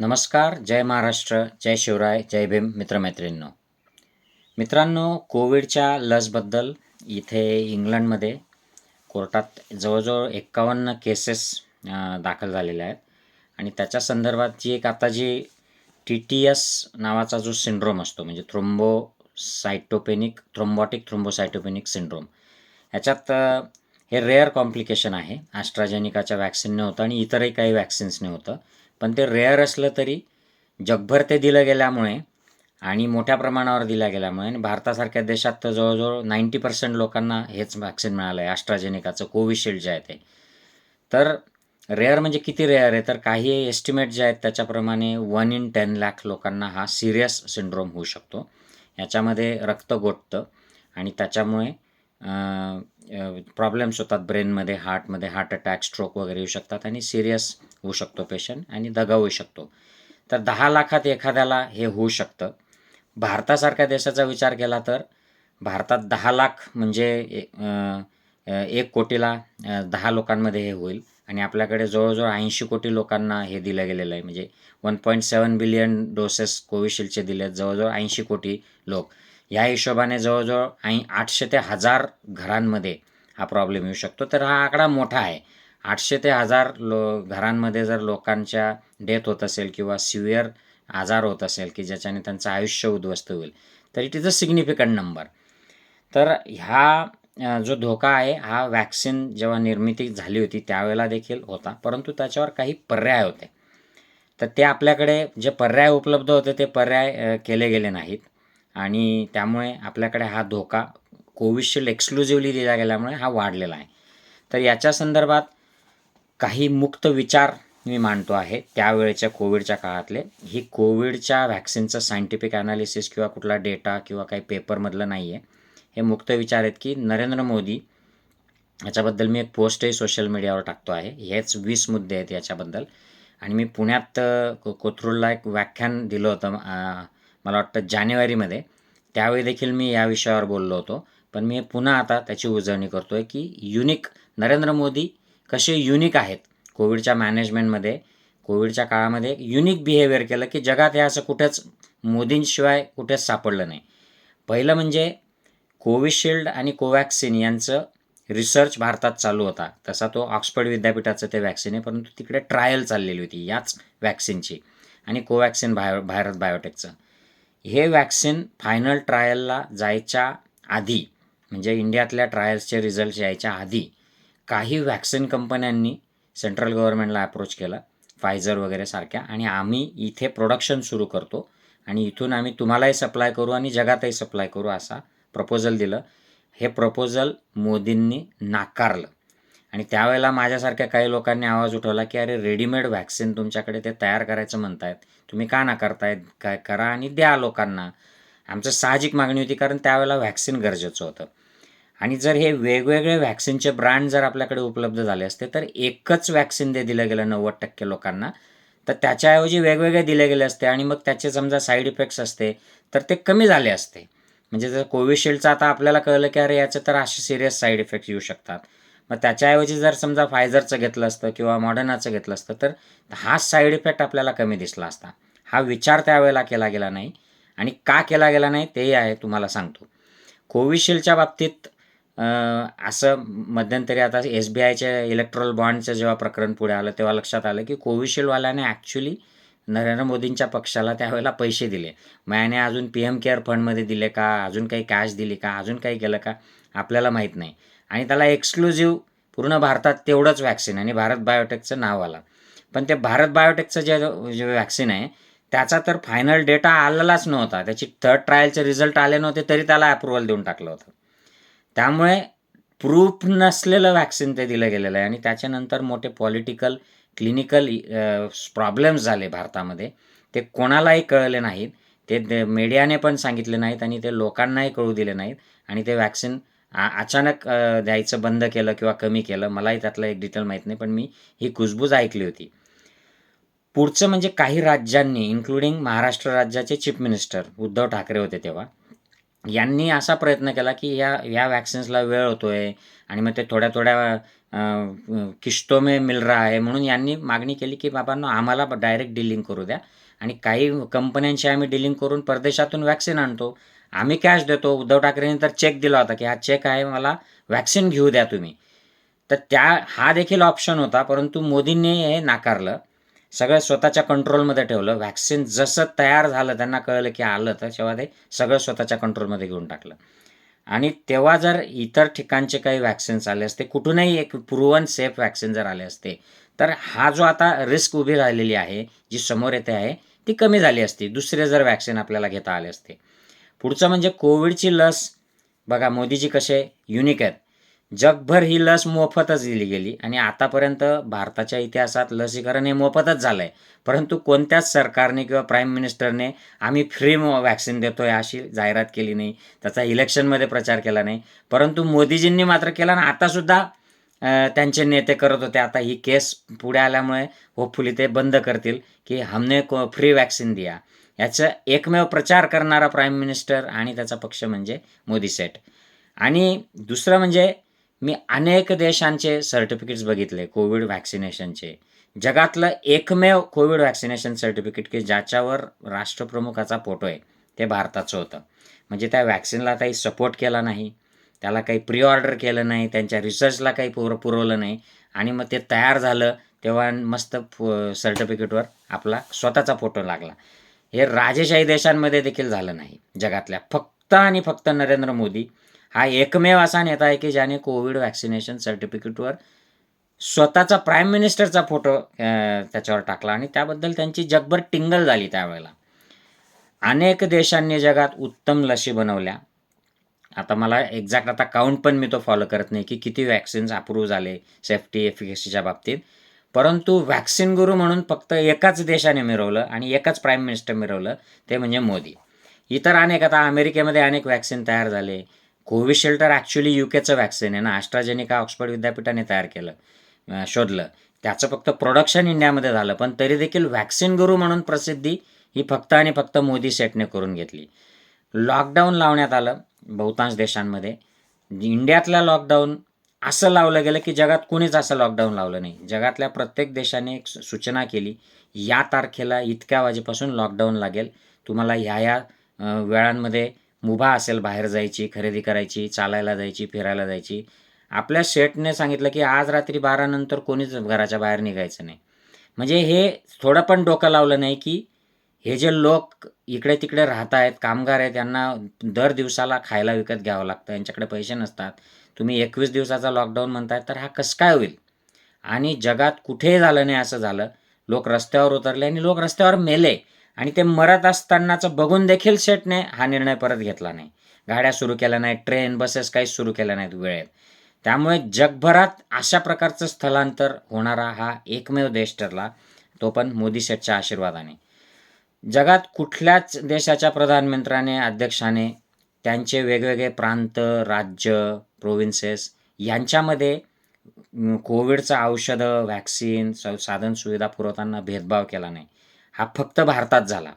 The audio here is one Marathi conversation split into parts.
नमस्कार जय महाराष्ट्र जय शिवराय जय भीम मित्रमैत्रिणींनो. मित्रांनो कोविडच्या लसबद्दल इथे इंग्लंडमध्ये कोर्टात जवळजवळ एक्कावन्न केसेस दाखल झालेल्या आहेत. आणि त्याच्या संदर्भात जी एक आता जी टी टी एस नावाचा जो सिंड्रोम असतो म्हणजे थ्रोम्बोसायटोपेनिक थ्रोम्बॉटिक थ्रोम्बोसायटोपेनिक सिंड्रोम. ह्याच्यात हे रेअर कॉम्प्लिकेशन आहे. ॲस्ट्राजेनिकाच्या वॅक्सिनने होतं आणि इतरही काही वॅक्सिन्सने होतं. पण ते रेअर असलं तरी जगभर ते दिलं गेल्यामुळे आणि मोठ्या प्रमाणावर दिल्या गेल्यामुळे आणि भारतासारख्या देशात तर जवळजवळ नाईंटी पर्सेंट लोकांना हेच व्हॅक्सिन मिळालं आहे ॲस्ट्राजेनिकाचं कोविशिल्ड जे आहे ते. तर रेअर म्हणजे किती रेअर आहे? तर काही एस्टिमेट जे आहेत त्याच्याप्रमाणे वन इन टेन लाख लोकांना हा सिरियस सिंड्रोम होऊ शकतो. याच्यामध्ये रक्त गोठतं आणि त्याच्यामुळे प्रॉब्लेम्स होतात ब्रेनमध्ये हार्टमध्ये हार्ट अटॅक स्ट्रोक वगैरे येऊ शकतात आणि सिरियस होऊ शकतो पेशंट आणि दगा होऊ शकतो. तर दहा लाखात एखाद्याला हे होऊ शकतं. भारतासारख्या देशाचा विचार केला तर भारतात दहा लाख म्हणजे एक कोटीला दहा लोकांमध्ये हे होईल आणि आपल्याकडे जवळजवळ ऐंशी कोटी लोकांना हे दिलं गेलेलं आहे. म्हणजे one point seven billion doses कोविशिल्डचे दिले आहेत जवळजवळ ऐंशी कोटी लोक. या हिशोबाने जवळजवळ ऐं आठशे ते हजार घरांमध्ये हा प्रॉब्लेम येऊ शकतो. तर हा आकडा मोठा आहे. आठशे ते हजार लो घरांमध्ये जर लोकांच्या डेथ होत असेल किंवा सिव्हिअर आजार होत असेल की ज्याच्याने त्यांचं आयुष्य उद्ध्वस्त होईल तर it is a significant number तर ह्या जो धोका आहे हा वॅक्सिन जेव्हा निर्मिती झाली होती त्यावेळेला देखील होता. परंतु त्याच्यावर काही पर्याय होते. तर ते आपल्याकडे जे पर्याय उपलब्ध होते ते पर्याय केले गेले नाहीत. आणि त्यामुळे आपल्याकडे हा धोका कोविशिल्ड एक्सक्लुझिव्हली दिला गेल्यामुळे हा वाढलेला आहे. तर याच्या संदर्भात काही मुक्त विचार मी मांडतो आहे. त्यावेळेच्या कोविडच्या काळातले. ही कोविडच्या व्हॅक्सिनचं सायंटिफिक ॲनालिसिस किंवा कुठला डेटा किंवा काही पेपरमधलं नाही आहे हे मुक्त विचार आहेत की नरेंद्र मोदी याच्याबद्दल मी एक पोस्टही सोशल मीडियावर टाकतो आहे. हेच वीस मुद्दे आहेत याच्याबद्दल. आणि मी पुण्यात को- कोथरूडला एक व्याख्यान दिलं होतं मला वाटतं जानेवारीमध्ये. त्यावेळी देखील मी या विषयावर बोललो होतो. पण मी पुन्हा आता त्याची उजळणी करतो आहे की युनिक नरेंद्र मोदी कसे युनिक आहेत. कोविडच्या मॅनेजमेंटमध्ये कोविडच्या काळामध्ये युनिक बिहेवियर केलं की जगात हे असं कुठेच मोदींशिवाय कुठेच सापडलं नाही. पहिलं म्हणजे कोविशिल्ड आणि कोवॅक्सिन यांचं रिसर्च भारतात चालू होता. तसा तो ऑक्सफर्ड विद्यापीठाचं ते वॅक्सिन आहे परंतु तिकडे ट्रायल चाललेली होती याच वॅक्सिनची आणि कोवॅक्सिन बायो भारत बायोटेकचं हे वॅक्सिन फायनल ट्रायलला जायच्या आधी म्हणजे इंडियातल्या ट्रायल्सचे रिझल्ट यायच्या आधी काही वॅक्सिन कंपन्यांनी सेंट्रल गव्हर्नमेंटला अप्रोच केला फायझर वगैरे सारख्या आणि आम्ही इथे प्रोडक्शन सुरू करतो. आणि इथून आम्ही तुम्हालाही सप्लाय करू आणि जगातही सप्लाय करू असा प्रपोजल दिलं. हे प्रपोजल मोदींनी नाकारलं. आणि त्यावेळेला माझ्यासारख्या काही लोकांनी आवाज उठवला की अरे रेडीमेड व्हॅक्सिन तुमच्याकडे ते तयार करायचं म्हणतायत. तुम्ही का नाकारतायत काय करा आणि द्या लोकांना. आमचं साहजिक मागणी होती कारण त्यावेळेला व्हॅक्सिन गरजेचं होतं. आणि जर हे वेगवेगळे व्हॅक्सिनचे ब्रँड जर आपल्याकडे उपलब्ध झाले असते तर एकच वॅक्सिन दे दिलं गेलं नव्वद टक्के लोकांना तर त्याच्याऐवजी वेगवेगळे दिले गेले असते आणि मग त्याचे समजा साईड इफेक्ट्स असते तर ते कमी झाले असते. म्हणजे जर कोविशिल्डचं आता आपल्याला कळलं की अरे याचे तर असे सिरियस साईड इफेक्ट्स येऊ शकतात. मग त्याच्याऐवजी जर समजा फायझरचं घेतलं असतं किंवा मॉडर्नाचं घेतलं असतं तर हा साईड इफेक्ट आपल्याला कमी दिसला असता. हा विचार त्यावेळेला केला गेला नाही आणि का केला गेला नाही तेही आहे तुम्हाला सांगतो. कोविशिल्डच्या बाबतीत असं मध्यंतरी आता एस बी आयच्या इलेक्ट्रॉल बॉन्डचं जेव्हा प्रकरण पुढे आलं तेव्हा लक्षात आलं की कोविशिल्डवाल्याने ॲक्च्युली नरेंद्र मोदींच्या पक्षाला त्यावेळेला पैसे दिले. मग याने अजून पी एम केअर फंडमध्ये दिले का? अजून काही कॅश दिली का? अजून काही केलं का? आपल्याला माहीत नाही. आणि त्याला एक्सक्लुझिव्ह पूर्ण भारतात तेवढंच वॅक्सिन आणि भारत बायोटेकचं नाव आलं. पण ते भारत बायोटेकचं जे जे वॅक्सिन आहे त्याचा तर फायनल डेटा आलेलाच नव्हता. त्याची थर्ड ट्रायलचे रिझल्ट आले नव्हते तरी त्याला अप्रुव्हल देऊन टाकलं होतं. त्यामुळे प्रूफ नसलेलं वॅक्सिन ते दिलं गेलेलं आहे. आणि त्याच्यानंतर मोठे पॉलिटिकल क्लिनिकल प्रॉब्लेम्स झाले भारतामध्ये. ते कोणालाही कळले नाहीत. ते मीडियाने पण सांगितले नाहीत आणि ते लोकांनाही कळू दिले नाहीत. आणि ते वॅक्सिन आ अचानक अ, द्यायचं बंद केलं किंवा कमी केलं मलाही त्यातलं एक डिटेल माहीत नाही पण मी ही कुजबूज ऐकली होती. पुढचं म्हणजे काही राज्यांनी इन्क्लुडिंग महाराष्ट्र राज्याचे चीफ मिनिस्टर उद्धव ठाकरे होते तेव्हा यांनी असा प्रयत्न केला की या या वॅक्सिन्सला वेळ होतो आहे आणि मग ते थोड्या थोड्या अं, किश्तों में मिल रहा आहे म्हणून यांनी मागणी केली की बाबांनो आम्हाला डायरेक्ट डिलिंग करू द्या. आणि काही कंपन्यांशी आम्ही डिलिंग करून परदेशातून वॅक्सिन आणतो. आम्ही कॅश देतो. उद्धव ठाकरेंनी तर चेक दिला होता की हा चेक आहे मला वॅक्सिन घेऊ द्या तुम्ही. तर त्या हा देखील ऑप्शन होता परंतु मोदींनी हे नाकारलं. सगळं स्वतःच्या कंट्रोलमध्ये ठेवलं. वॅक्सिन जसं तयार झालं त्यांना कळलं की आलं तर तेव्हा ते सगळं स्वतःच्या कंट्रोलमध्ये घेऊन टाकलं. आणि तेव्हा जर इतर ठिकाणचे काही वॅक्सिन्स आले असते कुठूनही एक प्रूवन सेफ वॅक्सिन जर आले असते तर हा जो आता रिस्क उभी राहिलेली आहे जी समोर येते आहे ती कमी झाली असती. दुसरे जर वॅक्सिन आपल्याला घेता आले असते. पुढचं म्हणजे कोविडची लस. बघा मोदीजी कसे युनिक आहेत. जगभर ही लस मोफतच दिली गेली आणि आतापर्यंत भारताच्या इतिहासात लसीकरण हे मोफतच झालं आहे परंतु कोणत्याच सरकारने किंवा प्राईम मिनिस्टरने आम्ही फ्री वॅक्सिन देतो आहे अशी जाहिरात केली नाही. त्याचा इलेक्शनमध्ये प्रचार केला नाही. परंतु मोदीजींनी मात्र केला ना. आतासुद्धा त्यांचे नेते करत होते. आता ही केस पुढे आल्यामुळे होपफुली ते बंद करतील की हमने को फ्री वॅक्सिन दिया. याचं एकमेव प्रचार करणारा प्राईम मिनिस्टर आणि त्याचा पक्ष म्हणजे मोदी सेट आणि दुसरं म्हणजे मी अनेक देशांचे सर्टिफिकेट्स बघितले कोविड व्हॅक्सिनेशनचे जगातलं एकमेव कोविड व्हॅक्सिनेशन सर्टिफिकेट की ज्याच्यावर राष्ट्रप्रमुखाचा फोटो आहे ते भारताचं होतं. म्हणजे त्या वॅक्सिनला काही सपोर्ट केला नाही त्याला काही प्री ऑर्डर केलं नाही त्यांच्या रिसर्चला काही पुर पुरवलं नाही. आणि मग ते तयार झालं तेव्हा मस्त सर्टिफिकेटवर आपला स्वतःचा फोटो लागला. हे राजेशाही देशांमध्ये देखील झालं नाही. जगातल्या फक्त आणि फक्त नरेंद्र मोदी हा एकमेव असा नेता आहे की ज्याने कोविड वॅक्सिनेशन सर्टिफिकेटवर स्वतःचा प्राईम मिनिस्टरचा फोटो त्याच्यावर टाकला आणि त्याबद्दल त्यांची जगभर टिंगल झाली त्यावेळेला. अनेक देशांनी जगात उत्तम लशी बनवल्या. आता मला एक्झॅक्ट आता काउंट पण मी तो फॉलो करत नाही की किती वॅक्सिन्स अप्रूव्ह झाले सेफ्टी एफिकेसीच्या बाबतीत. परंतु व्हॅक्सिन गुरु म्हणून फक्त एकाच देशाने मिरवलं आणि एकाच प्राईम मिनिस्टर मिरवलं ते म्हणजे मोदी. इतर अनेक आता अमेरिकेमध्ये अनेक वॅक्सिन तयार झाले. कोविशिल्ड तर ॲक्च्युली यू केचं वॅक्सिन आहे ना ॲस्ट्राजेनिका ऑक्सफर्ड विद्यापीठाने तयार केलं शोधलं. त्याचं फक्त प्रोडक्शन इंडियामध्ये झालं पण तरी देखील व्हॅक्सिन गुरु म्हणून प्रसिद्धी ही फक्त आणि फक्त मोदी सेटने करून घेतली. लॉकडाऊन लावण्यात आलं बहुतांश देशांमध्ये. इंडियातला लॉकडाऊन असं लावलं गेलं की जगात कोणीच असं लॉकडाऊन लावलं नाही. जगातल्या प्रत्येक देशाने एक सूचना केली या तारखेला इतक्या वाजेपासून लॉकडाऊन लागेल. तुम्हाला ह्या ह्या वेळांमध्ये मुभा असेल बाहेर जायची खरेदी करायची चालायला जायची फिरायला जायची. आपल्या शेटने सांगितलं की आज रात्री बारानंतर कोणीच घराच्या बाहेर निघायचं नाही. म्हणजे हे थोडं पण डोकं लावलं नाही की हे जे लोक इकडे तिकडे राहत आहेत कामगार आहेत त्यांना दर दिवसाला खायला विकत घ्यावं लागतं यांच्याकडे पैसे नसतात. तुम्ही एकवीस दिवसाचा लॉकडाऊन म्हणताय तर हा कसं काय होईल? आणि जगात कुठेही झालं नाही असं झालं लोक रस्त्यावर उतरले आणि लोक रस्त्यावर मेले आणि ते मरत असतानाचं बघून देखील सेटने हा निर्णय परत घेतला नाही. गाड्या सुरू केल्या नाहीत ट्रेन बसेस काहीच सुरू केल्या नाहीत वेळेत. त्यामुळे जगभरात अशा प्रकारचं स्थलांतर होणारा हा एकमेव देश ठरला तो पण मोदी सेटच्या आशीर्वादाने. जगात कुठल्याच देशाच्या प्रधानमंत्र्याने अध्यक्षाने त्यांचे वेगवेगळे प्रांत राज्य प्रोविन्सेस यांच्यामध्ये कोविडचं औषधं व्हॅक्सिन स साधनसुविधा पुरवताना भेदभाव केला नाही. हा फक्त भारतात झाला.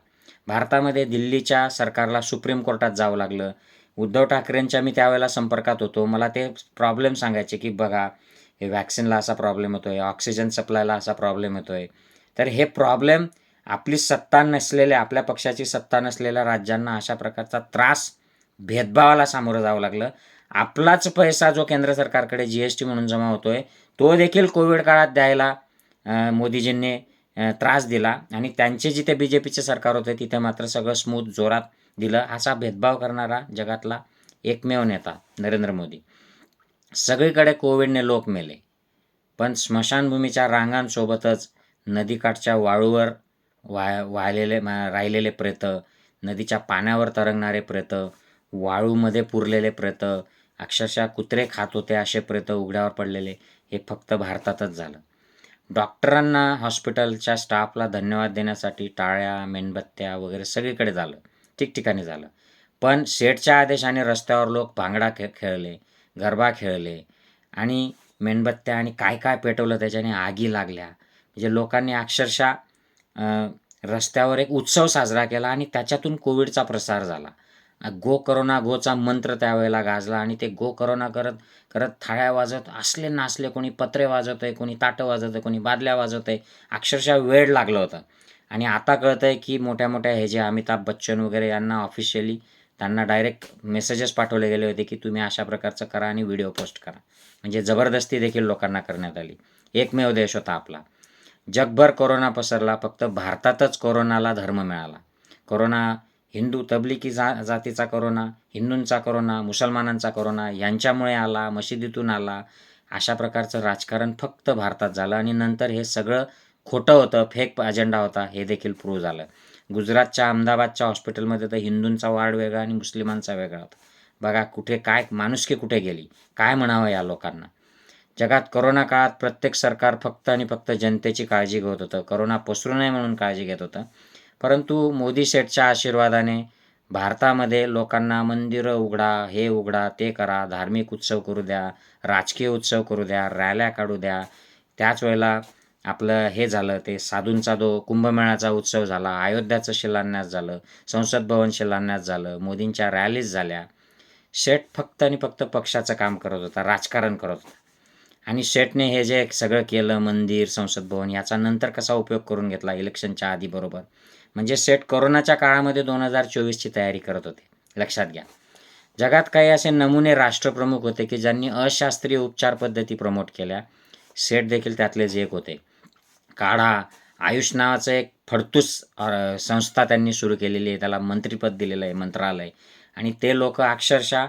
भारतामध्ये दिल्लीच्या सरकारला सुप्रीम कोर्टात जावं लागलं. उद्धव ठाकरेंच्या मी त्यावेळेला संपर्कात होतो. मला ते प्रॉब्लेम सांगायचे की बघा हे व्हॅक्सिनला असा प्रॉब्लेम होतो आहे ऑक्सिजन सप्लायला असा प्रॉब्लेम येतो आहे तर हे प्रॉब्लेम आपली सत्ता नसलेल्या आपल्या पक्षाची सत्ता नसलेल्या राज्यांना अशा प्रकारचा त्रास भेदभावाला सामोरं जावं लागलं. आपलाच पैसा जो केंद्र सरकारकडे जी एस टी म्हणून जमा होतो आहे तो देखील कोविड काळात द्यायला मोदीजींनी त्रास दिला. आणि त्यांचे जिथे बी जे पीचे सरकार होते तिथे मात्र सगळं स्मूथ जोरात दिलं. असा भेदभाव करणारा जगातला एकमेव नेता नरेंद्र मोदी. सगळीकडे कोविडने लोक मेले. पण स्मशानभूमीच्या रांगांसोबतच नदीकाठच्या वाळूवर वाय वाहिलेले मा- राहिलेले प्रेत नदीच्या पाण्यावर तरंगणारे प्रेत वाळूमध्ये पुरलेले प्रेत अक्षरशः कुत्रे खात होते असे प्रेत उघड्यावर पडलेले हे फक्त भारतातच झालं. डॉक्टरांना हॉस्पिटलच्या स्टाफला धन्यवाद देण्यासाठी टाळ्या मेणबत्त्या वगैरे सगळीकडे झालं ठिकठिकाणी झालं. पण शेठच्या आदेशाने रस्त्यावर लोक भांगडा खे खेळले गरबा खेळले आणि मेणबत्त्या आणि काय काय पेटवलं त्याच्याने आगी लागल्या. म्हणजे लोकांनी अक्षरशः रस्त्यावर एक उत्सव साजरा केला आणि त्याच्यातून कोविडचा प्रसार झाला. गो करोना गोचा मंत्र त्यावेळेला गाजला आणि ते गो करोना करत करत थाळ्या वाजत असले नासले कोणी पत्रे वाजत आहे कोणी ताटं वाजवत आहे कोणी बादल्या वाजवत आहे अक्षरशः वेळ लागलं होतं. आणि आता कळतं आहे की मोठ्या मोठ्या हे जे अमिताभ बच्चन वगैरे यांना ऑफिशियली त्यांना डायरेक्ट मेसेजेस पाठवले गेले होते की तुम्ही अशा प्रकारचं करा आणि व्हिडिओ पोस्ट करा. म्हणजे जबरदस्ती देखील लोकांना करण्यात आली. एकमेव देश होता आपला. जगभर कोरोना पसरला फक्त भारतातच कोरोनाला धर्म मिळाला. कोरोना हिंदू तबलिकी जा जातीचा कोरोना हिंदूंचा कोरोना मुसलमानांचा कोरोना यांच्यामुळे आला मशिदीतून आला अशा प्रकारचं राजकारण फक्त भारतात झालं आणि नंतर हे सगळं खोटं होतं फेक अजेंडा होता हे देखील प्रूव्ह झालं. गुजरातच्या अहमदाबादच्या हॉस्पिटलमध्ये तर हिंदूंचा वार्ड वेगळा आणि मुस्लिमांचा वेगळा होता. बघा कुठे काय माणुसकी कुठे गेली? काय म्हणावं या लोकांना? जगात करोना काळात प्रत्येक सरकार फक्त आणि फक्त जनतेची काळजी घेत होतं. करोना पसरू नये म्हणून काळजी घेत होतं. परंतु मोदी शेठच्या आशीर्वादाने भारतामध्ये लोकांना मंदिरं उघडा हे उघडा ते करा धार्मिक उत्सव करू द्या राजकीय उत्सव करू द्या रॅल्या काढू द्या. त्याच वेळेला आपलं हे झालं ते साधूंचा जो कुंभमेळाचा उत्सव झाला अयोध्याचं शिलान्यास झालं संसद भवन शिलान्यास झालं मोदींच्या रॅलीज झाल्या. शेठ फक्त आणि फक्त पक्षाचं काम करत होता राजकारण करत होता. आणि शेठने हे जे सगळं केलं मंदिर संसद भवन याचा नंतर कसा उपयोग करून घेतला इलेक्शनच्या आधी बरोबर. म्हणजे सेट कोरोनाच्या काळामध्ये दोन हजार चोवीसची तयारी करत होते. लक्षात घ्या. जगात काही असे नमुने राष्ट्रप्रमुख होते की ज्यांनी अशास्त्रीय उपचार पद्धती प्रमोट केल्या. सेट देखील त्यातलेच एक होते. काढा. आयुष नावाचं एक फडतूस संस्था त्यांनी सुरू केलेली आहे. त्याला मंत्रिपद दिलेलं आहे मंत्रालय. आणि ते लोक अक्षरशः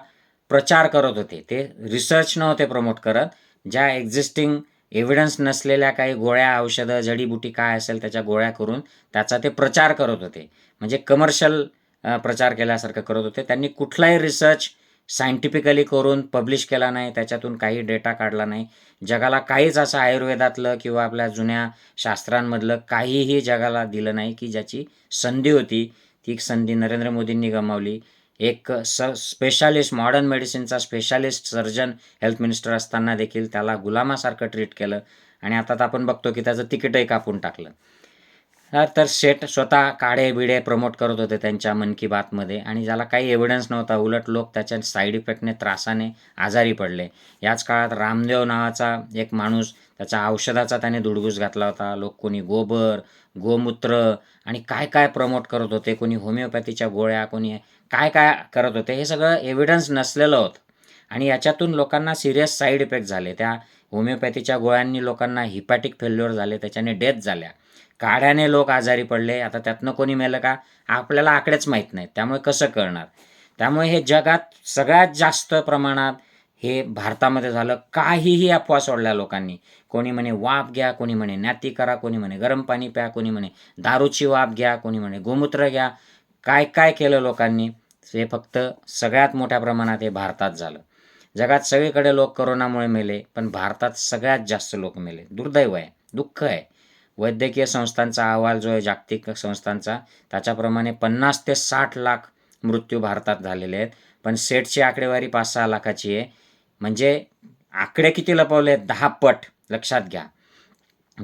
प्रचार करत होते. ते रिसर्च नव्हते प्रमोट करत. ज्या एक्झिस्टिंग एव्हिडन्स नसलेल्या काही गोळ्या औषधं जडीबुटी काय असेल त्याच्या गोळ्या करून त्याचा ते प्रचार करत होते. म्हणजे कमर्शियल प्रचार केल्यासारखं करत होते. त्यांनी कुठलाही रिसर्च सायंटिफिकली करून पब्लिश केला नाही. त्याच्यातून काही डेटा काढला नाही. जगाला काहीच असं आयुर्वेदातलं किंवा आपल्या जुन्या शास्त्रांमधलं काहीही जगाला दिलं नाही की ज्याची संधी होती. ती संधी नरेंद्र मोदींनी गमावली. एक स स्पेशालिस्ट मॉडर्न मेडिसिनचा स्पेशालिस्ट सर्जन हेल्थ मिनिस्टर असताना देखील त्याला गुलामासारखं ट्रीट केलं. आणि आता तर आपण बघतो की त्याचं तिकीटही कापून टाकलं. तर शेट स्वतः काढे बिडे प्रमोट करत होते त्यांच्या मन की बातमध्ये आणि ज्याला काही एव्हिडन्स नव्हता उलट लोक त्याच्या साईड इफेक्टने त्रासाने आजारी पडले. याच काळात रामदेव नावाचा एक माणूस त्याच्या औषधाचा त्याने धुडगूस घातला होता. लोक कोणी गोबर गोमूत्र आणि काय काय प्रमोट करत होते. कोणी होमिओपॅथीच्या गोळ्या कोणी काय काय करत होते हे सगळं एव्हिडन्स नसलेलं होतं. आणि याच्यातून लोकांना सिरियस साईड इफेक्ट झाले. त्या होमिओपॅथीच्या गोळ्यांनी लोकांना हिपॅटिक फेल्युअर झाले त्याच्याने डेथ झाल्या. काढ्याने लोक आजारी पडले. आता त्यातनं कोणी मेलं का? आपल्याला आकडेच माहीत नाहीत. त्यामुळे कसं कळणार? त्यामुळे हे जगात सगळ्यात जास्त प्रमाणात हे भारतामध्ये झालं. काहीही अफवा सोडल्या लोकांनी. कोणी म्हणे वाफ घ्या कोणी म्हणे नाती करा कोणी म्हणे गरम पाणी प्या कोणी म्हणे दारूची वाफ घ्या कोणी म्हणे गोमूत्र घ्या. काय काय केलं लोकांनी? हे फक्त सगळ्यात मोठ्या प्रमाणात हे भारतात झालं. जगात सगळीकडे लोक करोनामुळे मेले पण भारतात सगळ्यात जास्त लोक मेले. दुर्दैव आहे दुःख आहे. वैद्यकीय संस्थांचा अहवाल जो आहे जागतिक संस्थांचा त्याच्याप्रमाणे पन्नास ते साठ लाख मृत्यू भारतात झालेले आहेत. पण सेटची आकडेवारी पाच सहा लाखाची आहे. म्हणजे आकडे किती लपवले आहेत? दहा पट. लक्षात घ्या.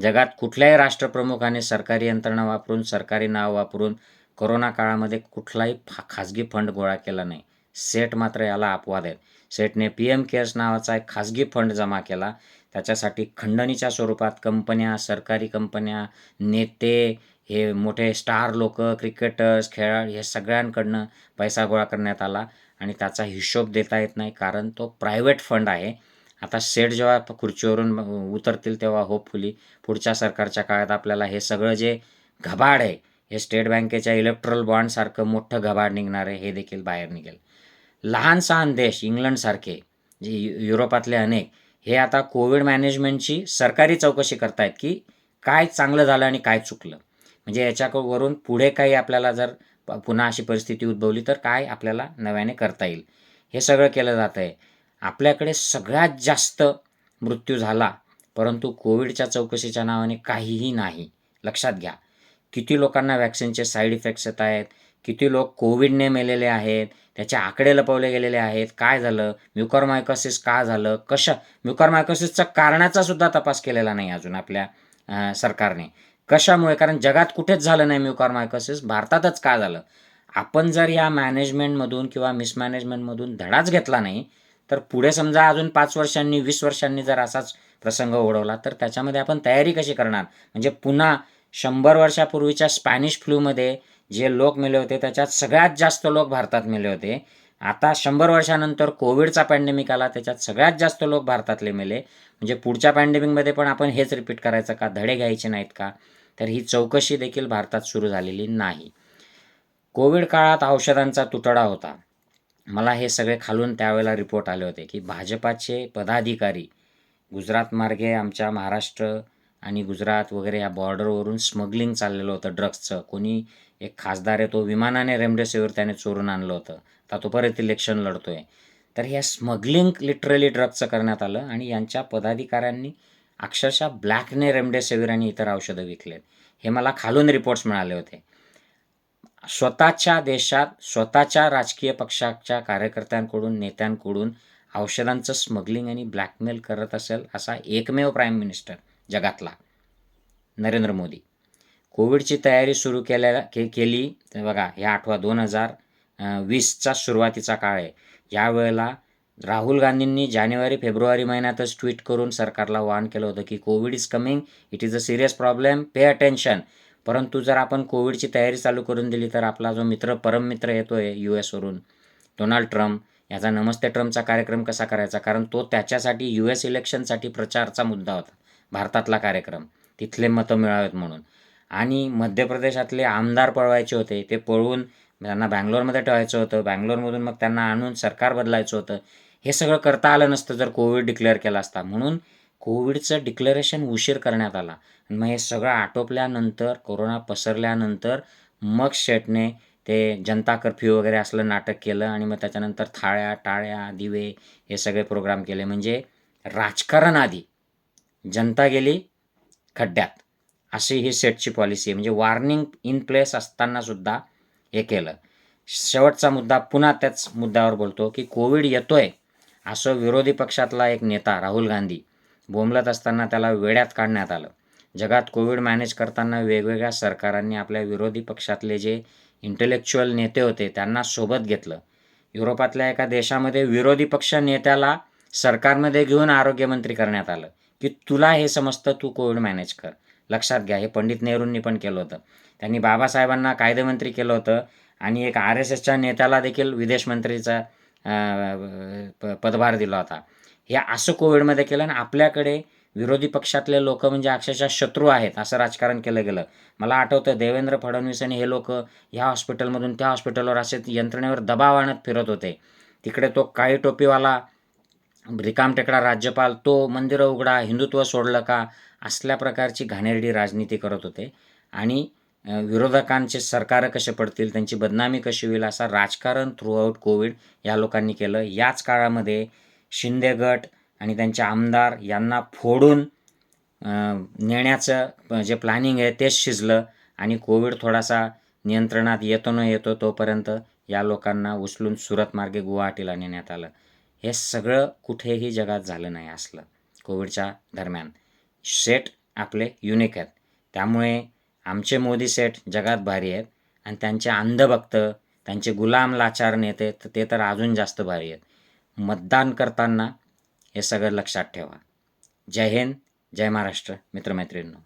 जगात कुठल्याही राष्ट्रप्रमुखाने सरकारी यंत्रणा वापरून सरकारी नाव वापरून कोरोना काळामध्ये कुठलाही फा खाजगी फंड गोळा केला नाही. सेट मात्र याला अपवाद आहेत. सेटने पी एम केअर्स नावाचा एक खाजगी फंड जमा केला. त्याच्यासाठी खंडणीच्या स्वरूपात कंपन्या सरकारी कंपन्या नेते हे मोठे स्टार लोक क्रिकेटर्स खेळाडू हे सगळ्यांकडनं पैसा गोळा करण्यात आला आणि त्याचा हिशोब देता येत नाही कारण तो प्रायव्हेट फंड आहे. आता सेट जेव्हा खुर्चीवरून उतरतील तेव्हा होपफुली पुढच्या सरकारच्या काळात आपल्याला हे सगळं जे घबाड आहे हे स्टेट बँकेच्या इलेक्ट्रल बॉन्डसारखं मोठं घबाड निघणार आहे हे देखील बाहेर निघेल. लहान सहान देश इंग्लंडसारखे जे यु- युरोपातले अनेक हे आता कोविड मॅनेजमेंटची सरकारी चौकशी करतायत की काय चांगलं झालं आणि काय चुकलं. म्हणजे याच्यावरून पुढे काही आपल्याला जर प- पुन्हा अशी परिस्थिती उद्भवली तर काय आपल्याला नव्याने करता येईल. हे सगळं केलं जातं आहे. आपल्याकडे सगळ्यात जास्त मृत्यू झाला परंतु कोविडच्या चौकशीच्या नावाने काहीही नाही. लक्षात घ्या. किती लोकांना वॅक्सिनचे साईड इफेक्ट्स येत आहेत? किती लोक कोविडने मेलेले आहेत? त्याचे आकडे लपवले गेलेले आहेत? काय झालं? म्युकरमायकोसिस का झालं? कशा? म्युकरमायकोसिसचा कारणाचा सुद्धा तपास केलेला नाही अजून आपल्या सरकारने. कशामुळे? कारण जगात कुठेच झालं नाही म्युकरमायकोसिस भारतातच का झालं? आपण जर या मॅनेजमेंटमधून किंवा मिसमॅनेजमेंटमधून धडाच घेतला नाही तर पुढे समजा अजून पाच वर्षांनी वीस वर्षांनी जर असाच प्रसंग ओढवला तर त्याच्यामध्ये आपण तयारी कशी करणार? म्हणजे पुन्हा शंभर वर्षापूर्वीच्या स्पॅनिश फ्लूमध्ये जे लोक मेले होते त्याच्यात सगळ्यात जास्त लोक भारतात मेले होते. आता शंभर वर्षानंतर कोविडचा पॅन्डेमिक आला त्याच्यात सगळ्यात जास्त लोक भारतातले मेले. म्हणजे पुढच्या पॅन्डेमिकमध्ये पण आपण हेच रिपीट करायचं का धडे घ्यायचे नाहीत का? तर ही चौकशी देखील भारतात सुरू झालेली नाही. कोविड काळात औषधांचा तुटडा होता. मला हे सगळे खालून त्यावेळेला रिपोर्ट आले होते की भाजपाचे पदाधिकारी गुजरात मार्गे आमच्या महाराष्ट्र आणि गुजरात वगैरे या बॉर्डरवरून स्मगलिंग चाललेलं होतं ड्रग्सचं कोणी एक खासदार आहे तो विमानाने रेमडेसिवीर त्याने चोरून आणलं होतं. आता तो परत इलेक्शन लढतोय. तर ह्या स्मगलिंग लिटरली ड्रग्सचं करण्यात आलं आणि यांच्या पदाधिकाऱ्यांनी अक्षरशः ब्लॅकने रेमडेसिवीर आणि इतर औषधं विकलेत. हे मला खालून रिपोर्ट्स मिळाले होते. स्वतःच्या देशात स्वतःच्या राजकीय पक्षाच्या कार्यकर्त्यांकडून नेत्यांकडून औषधांचं स्मगलिंग आणि ब्लॅकमेल करत असेल असा एकमेव प्राईम मिनिस्टर जगातला. नरेंद्र मोदी. कोविडची तयारी सुरू केल्या के केली तर बघा ह्या आठवा दोन हजार वीसचा सुरुवातीचा काळ आहे. यावेळेला राहुल गांधींनी जानेवारी फेब्रुवारी महिन्यातच ट्विट करून सरकारला वार्न केलं होतं की Covid is coming it is a serious problem pay attention. परंतु जर आपण कोविडची तयारी चालू करून दिली तर आपला जो मित्र परममित्र येतो आहे यू एसवरून डोनाल्ड ट्रम्प याचा नमस्ते ट्रम्पचा कार्यक्रम कसा करायचा? कारण तो त्याच्यासाठी यू एस इलेक्शनसाठी प्रचारचा मुद्दा होता. भारतातला कार्यक्रम. तिथले मतं मिळावेत म्हणून. आणि मध्य प्रदेशातले आमदार पळवायचे होते ते पळवून त्यांना बँगलोरमध्ये ठेवायचं होतं. बँगलोरमधून मग त्यांना आणून सरकार बदलायचं होतं. हे सगळं करता आलं नसतं जर कोविड डिक्लेअर केला असता. म्हणून कोविडचं डिक्लेरेशन उशीर करण्यात आला. मग हे सगळं आटोपल्यानंतर कोरोना पसरल्यानंतर मग शेटने ते जनता कर्फ्यू वगैरे असलं नाटक केलं आणि मग त्याच्यानंतर थाळ्या टाळ्या दिवे हे सगळे प्रोग्राम केले. म्हणजे राजकारण आधी. जनता गेली खड्ड्यात. अशी ही सेटची पॉलिसी आहे. म्हणजे वॉर्निंग इन प्लेस असतानासुद्धा हे केलं. शेवटचा मुद्दा पुन्हा त्याच मुद्द्यावर बोलतो की कोविड येतोय असं विरोधी पक्षातला एक नेता राहुल गांधी बोंबलत असताना त्याला वेड्यात काढण्यात आलं. जगात कोविड मॅनेज करताना वेगवेगळ्या सरकारांनी आपल्या विरोधी पक्षातले जे इंटेलेक्च्युअल नेते होते त्यांना सोबत घेतलं. युरोपातल्या एका देशामध्ये विरोधी पक्ष नेत्याला सरकारमध्ये घेऊन आरोग्यमंत्री करण्यात आलं. की तुला हे समजतं तू कोविड मॅनेज कर. लक्षात घ्या हे पंडित नेहरूंनी पण केलं होतं. त्यांनी बाबासाहेबांना कायदेमंत्री केलं होतं आणि एक आर एस एसच्या नेत्याला देखील विदेश मंत्रीचा प पदभार दिला होता. हे असं कोविडमध्ये केलं आणि आपल्याकडे विरोधी पक्षातले लोक म्हणजे अक्षरशः शत्रू आहेत असं राजकारण केलं गेलं. मला आठवतं देवेंद्र फडणवीस आणि हे लोक ह्या हॉस्पिटलमधून त्या हॉस्पिटलवर असे यंत्रणेवर दबाव आणत फिरत होते. तिकडे तो काळी टोपीवाला रिकामटेकडा राज्यपाल तो मंदिरं उघडा हिंदुत्व सोडलं का असल्या प्रकारची घाणेरडी राजनीती करत होते. आणि विरोधकांचे सरकार कसे पडतील त्यांची बदनामी कशी होईल असा राजकारण थ्रूआउट कोविड या लोकांनी केलं. याच काळामध्ये शिंदे गट आणि त्यांचे आमदार यांना फोडून नेण्याचं जे प्लॅनिंग आहे तेच शिजलं आणि कोविड थोडासा नियंत्रणात येतो न येतो तोपर्यंत या लोकांना उचलून सुरत मार्गे गुवाहाटीला नेण्यात आलं. हे सगळं कुठेही जगात झालं नाही असलं. कोविडच्या दरम्यान. सेट आपले युनिक आहेत. त्यामुळे आमचे मोदी सेट जगात भारी आहेत आणि त्यांचे अंधभक्त त्यांचे गुलाम लाचार नेते ते तर अजून जास्त भारी आहेत. मतदान करताना हे सगळं लक्षात ठेवा. जय हिंद जय महाराष्ट्र मित्रमैत्रिणींनो.